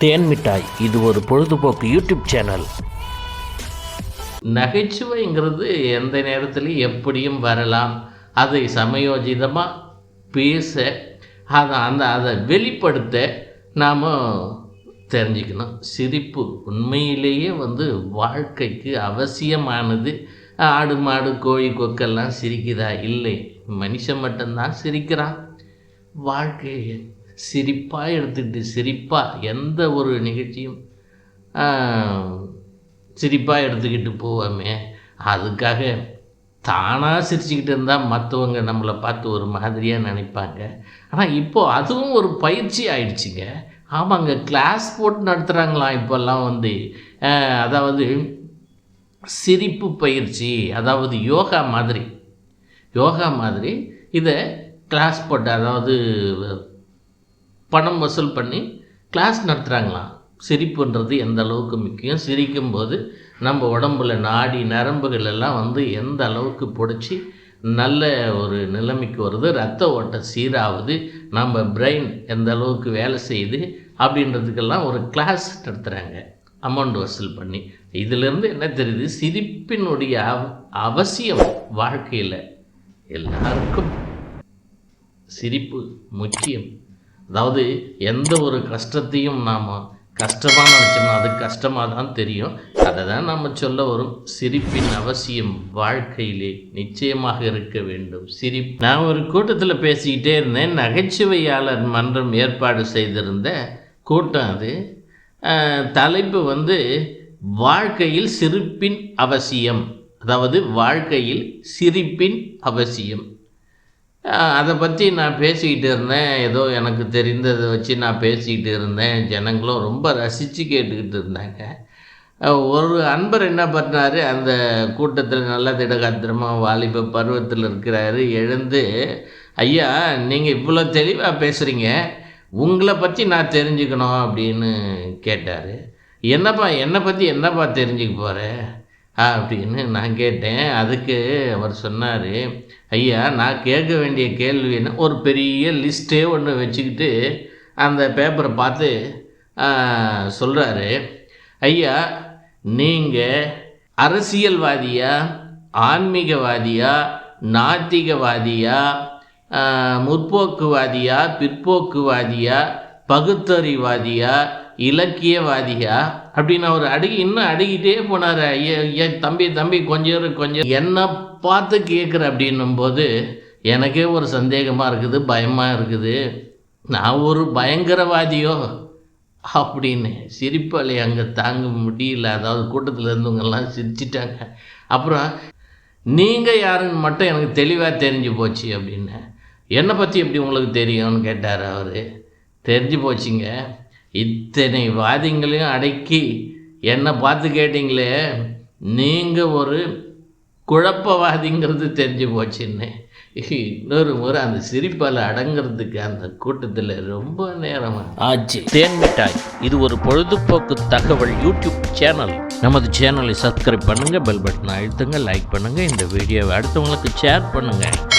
தேன் மிட்டாய். இது ஒரு பொழுதுபோக்கு யூடியூப் சேனல். நகைச்சுவைங்கிறது எந்த நேரத்துலையும் எப்படியும் வரலாம். அதை சமயோஜிதமாக பேச அதை அந்த அதை வெளிப்படுத்த நாம் தெரிஞ்சுக்கணும். சிரிப்பு உண்மையிலேயே வந்து வாழ்க்கைக்கு அவசியமானது. ஆடு மாடு கோழி கொக்கெல்லாம் சிரிக்குதா இல்லை. மனுஷன் மட்டும்தான் சிரிக்கிறான். வாழ்க்கையை சிரிப்பாக எடுத்துக்கிட்டு சிரிப்பாக எந்த ஒரு நிகழ்ச்சியும் சிரிப்பாக எடுத்துக்கிட்டு போவோமே அதுக்காக தானாக சிரிச்சுக்கிட்டு இருந்தால் மற்றவங்க நம்மளை பார்த்து ஒரு மாதிரியாக நினைப்பாங்க. ஆனால் இப்போது அதுவும் ஒரு பயிற்சி ஆயிடுச்சுங்க. ஆமாங்க கிளாஸ் போட்டு நடத்துகிறாங்களாம் இப்போல்லாம் வந்து அதாவது சிரிப்பு பயிற்சி அதாவது யோகா மாதிரி. யோகா மாதிரி இதை கிளாஸ் போட்டு அதாவது பணம் வசூல் பண்ணி கிளாஸ் நடத்துகிறாங்களாம் சிரிப்புன்றது எந்த அளவுக்கு முக்கியம்? சிரிக்கும்போது நம்ம உடம்புல நாடி நரம்புகள் எல்லாம் வந்து எந்த அளவுக்கு பிடிச்சி நல்ல ஒரு நிலைமைக்கு வருது? ரத்த ஓட்டம் சீராகுது. நம்ம பிரெயின் எந்த அளவுக்கு வேலை செய்யுது? அப்படின்றதுக்கெல்லாம் ஒரு கிளாஸ் நடத்துகிறாங்க அமௌண்ட் வசூல் பண்ணி. இதிலேருந்து என்ன தெரியுது? சிரிப்பினுடைய அவ- அவசியம் வாழ்க்கையில் எல்லாருக்கும். சிரிப்பு முக்கியம். அதாவது எந்த ஒரு கஷ்டத்தையும் நாம் கஷ்டமாக நினச்சோம்னா அது கஷ்டமாக தான் தெரியும். அதை தான் நம்ம சொல்ல வரும் சிரிப்பின் அவசியம் வாழ்க்கையிலே நிச்சயமாக இருக்க வேண்டும். சிரிப் நான் ஒரு கூட்டத்தில் பேசிக்கிட்டே இருந்தேன். நகைச்சுவையாளர் மன்றம் ஏற்பாடு செய்திருந்த கூட்டம் அது. தலைப்பு வந்து வாழ்க்கையில் சிரிப்பின் அவசியம். அதாவது வாழ்க்கையில் சிரிப்பின் அவசியம். அதை பற்றி நான் பேசிக்கிட்டு இருந்தேன். ஏதோ எனக்கு தெரிந்ததை வச்சு நான் பேசிக்கிட்டு இருந்தேன். ஜனங்களும் ரொம்ப ரசித்து கேட்டுக்கிட்டு இருந்தாங்க. ஒரு அன்பர் என்ன பண்ணார்? அந்த கூட்டத்தில் நல்ல திடகாத்திரமாக வாலிப பருவத்தில் இருக்கிறாரு. எழுந்து ஐயா நீங்கள் இவ்வளோ தெளிவாக பேசுகிறீங்க உங்களை பற்றி நான் தெரிஞ்சுக்கணும் அப்படின்னு கேட்டார். என்னப்பா என்னை பற்றி என்னப்பா தெரிஞ்சுக்க போகிறேன் அப்படின்னு நான் கேட்டேன். அதுக்கு அவர் சொன்னார் ஐயா நான் கேட்க வேண்டிய கேள்வின்னு ஒரு பெரிய லிஸ்ட்டே ஒன்று வச்சுக்கிட்டு அந்த பேப்பரை பார்த்து சொல்கிறாரு ஐயா நீங்கள் அரசியல்வாதியா ஆன்மீகவாதியா நாத்திகவாதியா முற்போக்குவாதியா பிற்போக்குவாதியா பகுத்தறிவாதியா இலக்கியவாதியா அப்படின்னு அவர் அடுகி இன்னும் அடுகிட்டே போனார். ஐயா தம்பி தம்பி கொஞ்சம் கொஞ்சம் என்ன பார்த்து கேட்குற அப்படின்னும் போது எனக்கே ஒரு சந்தேகமாக இருக்குது பயமாக இருக்குது. நான் ஒரு பயங்கரவாதியோ அப்படின்னு சிரிப்பாளி அங்கே தாங்க முடியல. அதாவது கூட்டத்தில் இருந்தவங்கெல்லாம் சிரிச்சிட்டாங்க. அப்புறம் நீங்கள் யாருன்னு மட்டும் எனக்கு தெளிவாக தெரிஞ்சு போச்சு அப்படின்னு. என்னை பற்றி எப்படி உங்களுக்கு தெரியும்னு? கேட்டார் அவர். தெரிஞ்சு போச்சுங்க. இத்தனை வாதிங்களையும் அடக்கி என்னை பார்த்து கேட்டிங்களே நீங்கள் ஒரு குழப்பவாதிங்கிறது தெரிஞ்சு போச்சுன்னு. இன்னொரு முறை அந்த சிரிப்பால் அடங்கிறதுக்கு அந்த கூட்டத்தில் ரொம்ப நேரமாக ஆச்சு. தேன்மிட்டாய் இது ஒரு பொழுதுபோக்கு தகவல் யூடியூப் சேனல். நமது சேனலை சப்ஸ்கிரைப் பண்ணுங்கள் பெல் பட்டனை அழுத்துங்க லைக் பண்ணுங்கள் இந்த வீடியோவை அடுத்தவங்களுக்கு ஷேர் பண்ணுங்கள்